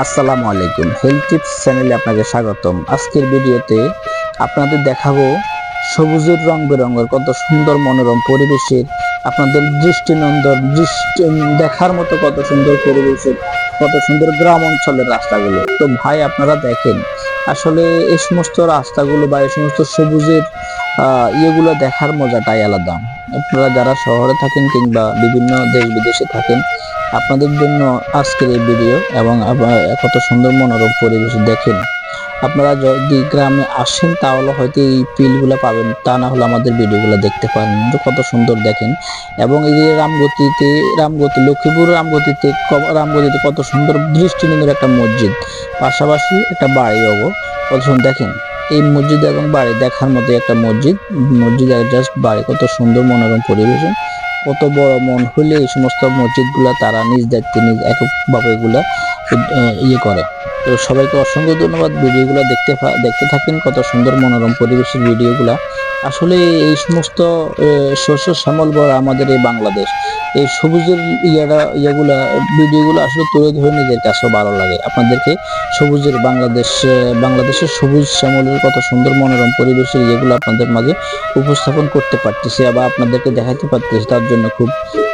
আসসালামু আলাইকুম। Health tips চ্যানেলে আপনাকে স্বাগতম। আজকের ভিডিওতে আপনাদের দেখাবো সবুজের রং বেরঙের কত সুন্দর মনোরম পরিবেশের, আপনাদের দৃষ্টিনন্দন, দৃষ্টি দেখার মতো কত সুন্দর পরিবেশের, কত সুন্দর গ্রাম অঞ্চলের রাস্তাগুলো। তো ভাই, আপনারা দেখেন, আসলে এই সমস্ত রাস্তাগুলো বা এই সমস্ত সবুজের ইয়েগুলো দেখার মজাটাই আলাদা। আপনারা যারা শহরে থাকেন কিংবা বিভিন্ন দেশ বিদেশে থাকেন আপনাদের জন্য আজকের এই ভিডিও এবং কত সুন্দর মনোরম পরিবেশ দেখেন। আপনারা যদি গ্রামে আসেন, তাহলে হয়তো এই ফিলগুলো পাবেন, তা না হলে আমাদের ভিডিওগুলো দেখতে পারেন কত সুন্দর দেখেন। এবং এই যে রামগতিতে, রামগতি, লক্ষ্মীপুর রামগতিতে রামগতিতে কত সুন্দর দৃষ্টিনন্দন একটা মসজিদ। পাশাপাশি একটা বাড়ি হব কত সুন্দর দেখেন, এই মসজিদ এবং বাড়ি দেখার মতো একটা মসজিদ। মসজিদ জাস্ট বাড়ি। কত সুন্দর মনোরম পরিবেশে কত বড় মন হলে এই সমস্ত মসজিদগুলা তারা নিজ দায়িত্বে নিজ এককভাবে এগুলা ইয়ে করে। তো সবাইকে অসংখ্য ধন্যবাদ। ভিডিওগুলো দেখতে দেখতে থাকেন, কত সুন্দর মনোরম পরিবেশের ভিডিওগুলা। আসলে এই সমস্ত শস্য শ্যামল বড় আমাদের এই বাংলাদেশ। এই সবুজের ইয়ারা, ইয়েগুলা, ভিডিওগুলো আসলে তুলে ধরে নিজের কাছেও ভালো লাগে। আপনাদেরকে সবুজের বাংলাদেশ বাংলাদেশের সবুজ শ্যামলের কত সুন্দর মনোরম পরিবেশের ইয়েগুলো আপনাদের মাঝে উপস্থাপন করতে পারতেছি বা আপনাদেরকে দেখাতে পারতেছি, তার জন্য খুব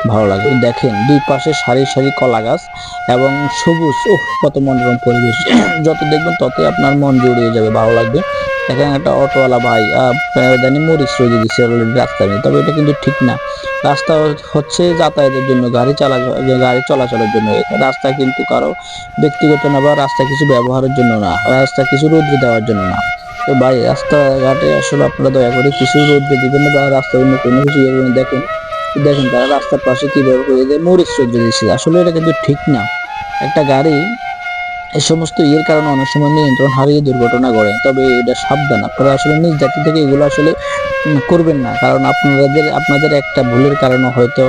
ভালো লাগে। দেখেন, দুই পাশে সারি সারি কলা গাছ এবং সবুজ, ওহ, কত মনোরম পরিবেশ। যত দেখবেন ততই আপনার মন জুড়িয়ে যাবে, ভালো লাগবে। দেখেন একটা অটোওয়ালা ভাই জানি মরিচ রয়ে দিচ্ছে অলরেডি নেই। তবে এটা কিন্তু ঠিক না। রাস্তা হচ্ছে যাতায়াতের জন্য, গাড়ি চালা, গাড়ি চলাচলের জন্য। রাস্তা কিন্তু কারও ব্যক্তিগত না বা রাস্তা কিছু ব্যবহারের জন্য না, রাস্তা কিছু রোদ্রে দেওয়ার জন্য না। তো ভাই, রাস্তাঘাটে আসলে আপনারা দয়া করে কিছু রোদ্রে দিবেন না বা রাস্তা অন্য কোনো কিছু ইয়ে দেখেন দেখেন তারা রাস্তার পাশে কীভাবে মরিচ রোদ্রে দিচ্ছে। আসলে এটা কিন্তু ঠিক না। একটা গাড়ি এই সমস্ত ইয়ের কারণে অনেক সময় নিয়ন্ত্রণ হারিয়ে দুর্ঘটনা ঘটে। তবে এটা সাবধান। আপনারা আসলে নিজ জাতি থেকে এগুলো আসলে করবেন না। কারণ আপনাদের আপনাদের একটা ভুলের কারণে হয়তো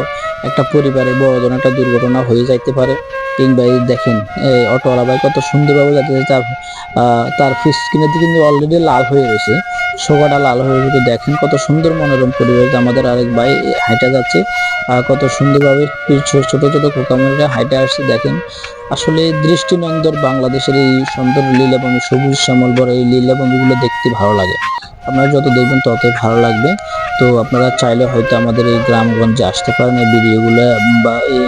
একটা পরিবারে বড় ধরনের একটা দুর্ঘটনা হয়ে যাইতে পারে। কিংবা এই দেখেন, এই অটোওয়ালা ভাই কত সুন্দরভাবে যাতে তার তার ফিস স্ক্রিনের দিকে কিন্তু অলরেডি লাল হয়ে রয়েছে। সোগাটা লাল হয়ে রয়েছে। দেখেন কত সুন্দর মনোরম পরিবেশ আমাদের আরেক ভাই হাইটা যাচ্ছে কত সুন্দরভাবে ছোট ছোট ছোট কোকামেরা হাইটে আসছে। দেখেন, আসলে দৃষ্টিনন্দন বাংলাদেশের এই সুন্দর লীলাভূমি, সবুজ শ্যামল বড় এই লীলাভূমিগুলো দেখতে ভালো লাগে। আপনারা যত দেখবেন ততই ভালো লাগবে। তো আপনারা চাইলে হয়তো আমাদের এই গ্রামগঞ্জে আসতে পারেন। এই ভিডিওগুলো বা এই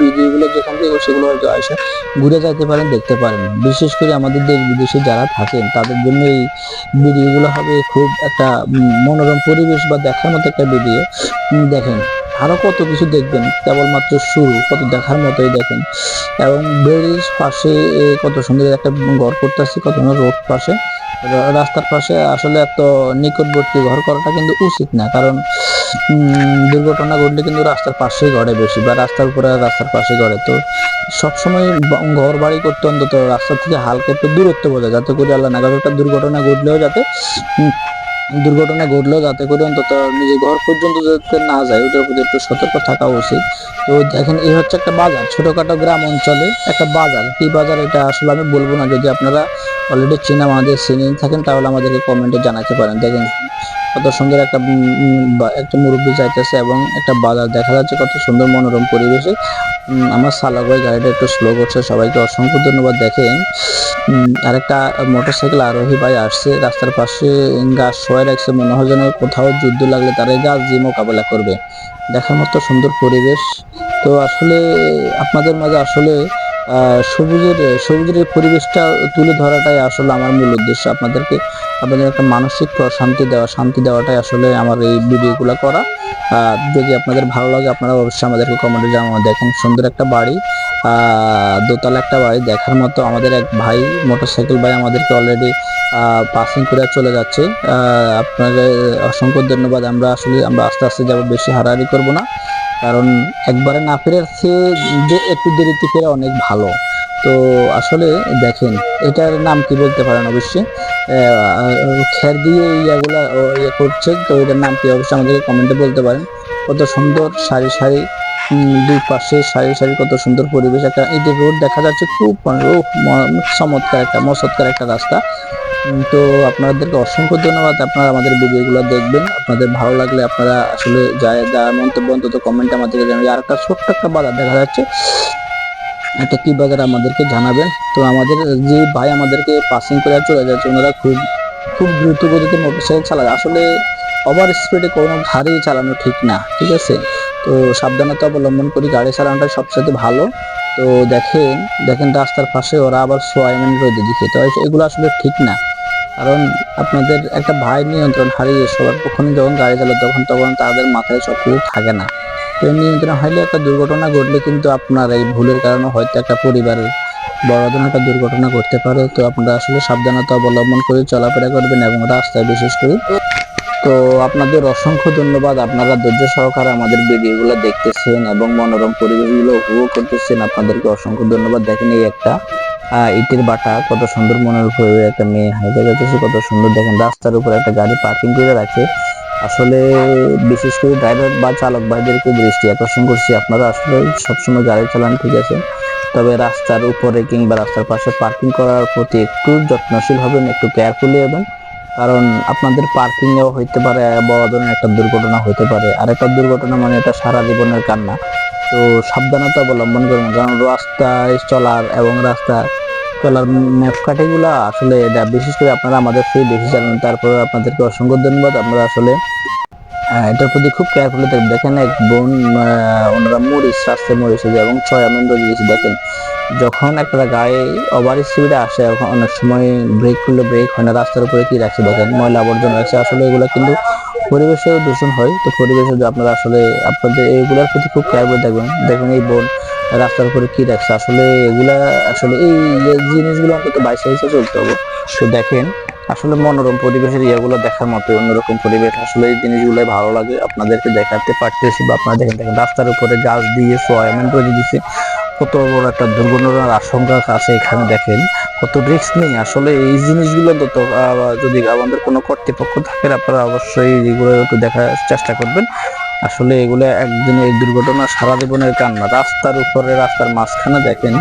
ভিডিওগুলো যেখান থেকে সেগুলো হয়তো আসে, ঘুরে যেতে পারেন, দেখতে পারেন। বিশেষ করে আমাদের দেশ বিদেশে যারা থাকেন, তাদের জন্য এই ভিডিওগুলো হবে খুব একটা মনোরম পরিবেশ বা দেখার মতো একটা ভিডিও। দেখেন আরও কত কিছু দেখবেন, কেবলমাত্র শুরু, কত দেখার মতোই দেখেন। এবং বেড়ির পাশে কত সুন্দর একটা ঘর করতেছে, কত সুন্দর রোড পাশে। রাস্তার পাশে আসলে এত নিকটবর্তী ঘর করাটা কিন্তু উচিত না। কারণ দুর্ঘটনা ঘটলে কিন্তু রাস্তার পাশেই ঘরে বেশি বা রাস্তার উপরে রাস্তার পাশে ঘরে। তো সবসময় ঘর বাড়ি করতে অন্তত রাস্তা থেকে হালকা একটু দূরত্ব বোঝা যাতে করে আল্লাহ নাগাদ একটা দুর্ঘটনা ঘটলেও যাতে দুর্ঘটনা ঘটলো যাতে করে অন্তত নিজের ঘর পর্যন্ত যাতে না যায়, ওটার প্রতি একটু সতর্ক থাকা উচিত। তো দেখেন, এই হচ্ছে একটা বাজার, ছোটোখাটো গ্রাম অঞ্চলে একটা বাজার। কি বাজার? এটা আসলে আমি বলব না, যদি আপনারা অলরেডি চিনা আমাদের চিনে থাকেন, তাহলে আমাদেরকে কমেন্টে জানাতে পারেন। দেখেন কত সুন্দর একটা একটা মুরব্বী যাইতেছে এবং একটা বাজার দেখা যাচ্ছে কত সুন্দর মনোরম পরিবেশে। আমার ভাই গাড়িটা একটু স্লো করছে, সবাইকে অসংখ্য ধন্যবাদ দেখেন। আরেকটা মোটরসাইকেল আরোহী ভাই আসছে, রাস্তার পাশে গাছ শোয়া রাখছে, মনে হয় যেন কোথাও যুদ্ধ লাগলে তারা এই গাছ দিয়ে মোকাবেলা করবে। দেখার মতো সুন্দর পরিবেশ। তো আসলে আপনাদের মাঝে আসলে সবুজের সবুজের পরিবেশটা তুলে ধরাটাই আসলে আমার মূল উদ্দেশ্য। আপনাদেরকে, আপনাদের একটা মানসিক শান্তি দেওয়া, শান্তি দেওয়াটাই আসলে আমার এই ভিডিওগুলো করা। যদি আপনাদের ভালো লাগে, আপনারা অবশ্যই আমাদেরকে কমেন্টে জানানো। দেখেন, সুন্দর একটা বাড়ি দোতলা একটা বাড়ি। দেখার মতো আমাদের এক ভাই, মোটরসাইকেল ভাই আমাদেরকে অলরেডি পাসিং করে চলে যাচ্ছে। আপনাকে অসংখ্য ধন্যবাদ। আমরা আসলে, আমরা আস্তে আস্তে যাব, বেশি হারাহারি করব না। কারণ একবারে না ফেরার চেয়ে যে একটু দেরিতে ফেরা অনেক ভালো। তো আসলে দেখেন এটার নাম কি বলতে পারেন অবশ্যই? খের দিয়ে ইয়াগুলা ইয়ে করছে তো এটার নাম কি অবশ্যই আমাদেরকে কমেন্টে বলতে পারেন। কত সুন্দর সারি সারি দুই পাশে সারি সারি কত সুন্দর পরিবেশ। একটা এই যে রোড দেখা যাচ্ছে খুব মানে, চমৎকার একটা মসৎকার একটা রাস্তা। তো আপনাদেরকে অসংখ্য ধন্যবাদ। আপনারা আমাদের ভিডিওগুলো দেখবেন। আপনাদের ভালো লাগলে আপনারা আসলে যা যা মন্তব্য অন্তত কমেন্টে আমাদেরকে জানাবেন। আর একটা ছোট্ট একটা বাজার দেখা যাচ্ছে, একটা কী বাজার আমাদেরকে জানাবেন। তো আমাদের যে ভাই আমাদেরকে পাসিং করে চলে যাচ্ছে, ওনারা খুব খুব দ্রুত গতিতে মোটরসাইকেল চালায়। আসলে ওভার স্পিডে কোনো গাড়ি চালানো ঠিক না, ঠিক আছে? তো সাবধানতা অবলম্বন করি, গাড়ি চালানোটা সবচেয়ে ভালো। তো দেখেন দেখেন রাস্তার পাশে ওরা আবার সোয়াইমেন রোদে দিকে তো এগুলো আসলে ঠিক না। কারণ আপনাদের একটা ভাই নিয়ন্ত্রণ হারিয়ে সবার পক্ষে যখন গাড়ি চালায় তখন তখন তাদের মাথায় সব কিছু থাকে না। তো নিয়ন্ত্রণ হাইলে একটা দুর্ঘটনা ঘটলে কিন্তু আপনার এই ভুলের কারণে হয়তো একটা পরিবারের বড় ধরনের একটা দুর্ঘটনা ঘটতে পারে। তো আপনারা আসলে সাবধানতা অবলম্বন করে চলাফেরা করবেন এবং রাস্তায় বিশেষ করে তো আপনাদের অসংখ্য ধন্যবাদ। আপনারা ধৈর্য সহকারে আমাদের ভিডিওগুলো দেখতেছেন এবং মনোরম পরিবেশগুলো উপভোগ করতেছেন। আপনাদেরকে অসংখ্য ধন্যবাদ। দেখেন এই একটা ইটের বাটা, কত সুন্দর মনের উপরে একটা মেয়ে হাইটে যাচ্ছে, কত সুন্দর দেখুন, রাস্তার উপরে একটা গাড়ি পার্কিং করে রাখে। আসলে বিশেষ করে ড্রাইভার বা চালক ভাইদেরকে দৃষ্টি আকর্ষণ করছি, আপনারা আসলে সবসময় গাড়ি চালান, ঠিক আছে? তবে রাস্তার উপরে কিংবা রাস্তার পাশে পার্কিং করার প্রতি একটু যত্নশীল হবেন একটু কেয়ারফুলি হবেন। কারণ আপনাদের পার্কিং হইতে পারে, বড় ধরনের একটা দুর্ঘটনা হতে পারে। আর একটা দুর্ঘটনা মানে এটা সারা জীবনের কান্না। তো সাবধানতা অবলম্বন করুন, কারণ রাস্তায় চলার এবং রাস্তা চলার ম্যাপকাঠিগুলা আসলে এটা বিশেষ করে আপনারা আমাদের সেই বেশি চালান। তারপরে আপনাদেরকে অসংখ্য ধন্যবাদ। আমরা আসলে এটার প্রতি খুব কেয়ারফুলি থাকবেন। দেখেন এক বোন ওনারা মরিচ, রাস্তায় মরিচ এবং ছয় আমিন দিয়েছে দেখেন, যখন একটা গাড়ি ওভার স্পিডে আসে, অনেক সময় ব্রেক করলে ব্রেক হয় না। রাস্তার উপরে কি রাখছে দেখেন ময়লা আবর্জনা রাখছে আসলে এগুলো কিন্তু পরিবেশেও দূষণ হয়, তো পরিবেশে আপনারা আসলে আপনাদের এগুলোর প্রতি খুব কেয়ারফুল থাকবেন দেখেন এই বোন রাস্তার উপরে কি রাখছে আসলে এগুলা আসলে এই জিনিসগুলো অন্তত বাইশে হিসেবে চলতে হবে। তো দেখেন, আসলে মনোরম পরিবেশের ইয়েগুলো দেখার মতো অন্যরকম পরিবেশ। আসলে এই জিনিসগুলো ভালো লাগে আপনাদেরকে দেখাতে পারতেছি বা আপনারা দেখেন দেখেন রাস্তার উপরে গাছ দিয়ে সোয়ামেন্ট করে দিচ্ছে কত বড় একটা দুর্ঘটনার আশঙ্কা আছে এখানে দেখেন। কত রিস্ক নেই। আসলে এই জিনিসগুলো তো যদি আমাদের কোনো কর্তৃপক্ষ থাকে, আপনারা অবশ্যই এগুলো একটু দেখার চেষ্টা করবেন। আসলে এগুলো একদিনের এই দুর্ঘটনা সারা জীবনের কান্না। রাস্তার উপরে, রাস্তার মাঝখানে দেখেন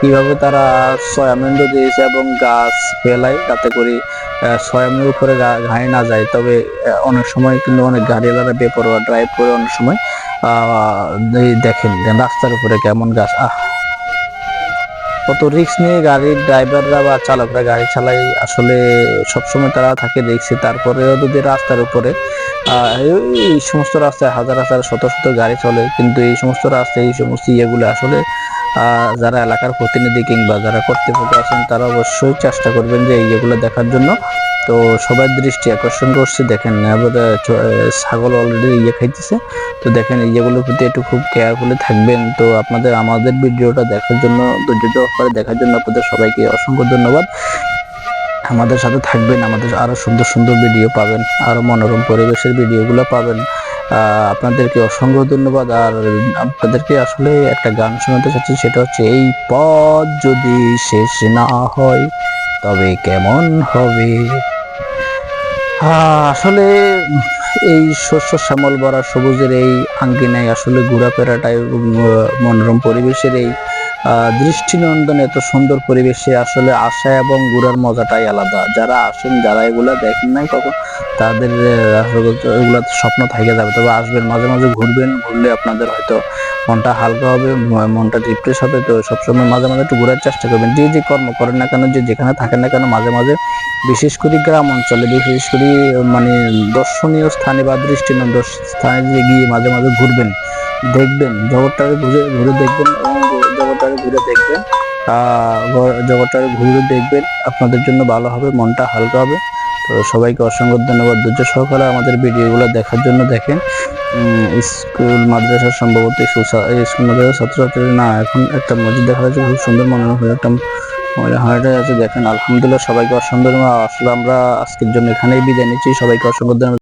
কীভাবে তারা সয়ামেন্ড দিয়েছে এবং গাছ ফেলায়, তাতে করে সয়ামের উপরে গাড়ি না যায়। তবে অনেক সময় কিন্তু অনেক গাড়িওয়ালারা বেপরোয়া ড্রাইভ করে অনেক সময় দেখেন রাস্তার উপরে কেমন গাছ। আহ কত রিক্স নিয়ে গাড়ির ড্রাইভাররা বা চালকরা গাড়ি চালায় আসলে সবসময় তারা থাকে দেখছি তারপরেও যদি রাস্তার উপরে এই- সমস্ত রাস্তায় হাজার হাজার, শত শত গাড়ি চলে, কিন্তু এই সমস্ত রাস্তায় এই সমস্ত ইয়েগুলো আসলে যারা এলাকার প্রতিনিধি কিংবা যারা কর্তৃপক্ষ আছেন, তারা অবশ্যই চেষ্টা করবেন যে এইগুলো দেখার জন্য। তো সবার দৃষ্টি আকর্ষণ করছে। দেখেন ছাগল অলরেডি ইয়ে খাইতেছে। তো দেখেন এইগুলোর প্রতি একটু খুব কেয়ারফুলি থাকবেন। তো আপনাদের, আমাদের ভিডিওটা দেখার জন্য ধৈর্য সহকারে দেখার জন্য আপনাদের সবাইকে অসংখ্য ধন্যবাদ। আমাদের সাথে থাকবেন, আমাদের আরও সুন্দর সুন্দর ভিডিও পাবেন, আরও মনোরম পরিবেশের ভিডিওগুলো পাবেন। আপনাদেরকে অসংখ্য ধন্যবাদ। আর আপনাদেরকে আসলে একটা গান শোনাতে চাচ্ছি, সেটা হচ্ছে, এই পথ যদি শেষ না হয়, তবে কেমন হবে? আসলে এই শস্য শ্যামল ভরা সবুজের এই আঙ্গিনায় আসলে ঘোরাফেরাটাই মনোরম পরিবেশের এই দৃষ্টিনন্দন এত সুন্দর পরিবেশে আসলে আসা এবং ঘোরার মজাটাই আলাদা। যারা আসেন, যারা এগুলা দেখেন নাই কখন, তাদের এগুলা স্বপ্ন থেকে যাবে। তবে আসবেন, মাঝে মাঝে ঘুরবেন, ঘুরলে আপনাদের হয়তো মনটা হালকা হবে মনটা রিফ্রেশ হবে। তো সবসময় মাঝে মাঝে একটু ঘোরার চেষ্টা করবেন। যে যে কর্ম করেন না কেন, যে যেখানে থাকেন না কেন, মাঝে মাঝে বিশেষ করে গ্রাম অঞ্চলে, বিশেষ করে মানে দর্শনীয় স্থানে বা দৃষ্টিনন্দন স্থানে গিয়ে মাঝে মাঝে ঘুরবেন, দেখবেন, জগৎটাকে ঘুরে ঘুরে দেখবেন জগৎটাকে ঘুরে দেখবেন। জগৎটাকে ঘুরে দেখবেন। আপনাদের জন্য ভালো হবে, মনটা হালকা হবে। তো সবাইকে অসংখ্য ধন্যবাদ ধৈর্য সহকারে আমাদের ভিডিওগুলো দেখার জন্য দেখেন। স্কুল, মাদ্রাসা, সম্ভবত স্কুল মাদ্রাসা ছাত্রছাত্রী না, এখন একটা মসজিদ দেখা যাচ্ছে, খুব সুন্দর মনোরম হয়ে, একটা মহিলা হাঁটা আছে, দেখেন, আলহামদুলিল্লাহ সবাইকে অসংখ্য আসলে আমরা আজকের জন্য এখানেই বিদায় নিচ্ছি, সবাইকে অসংখ্য ধন্যবাদ।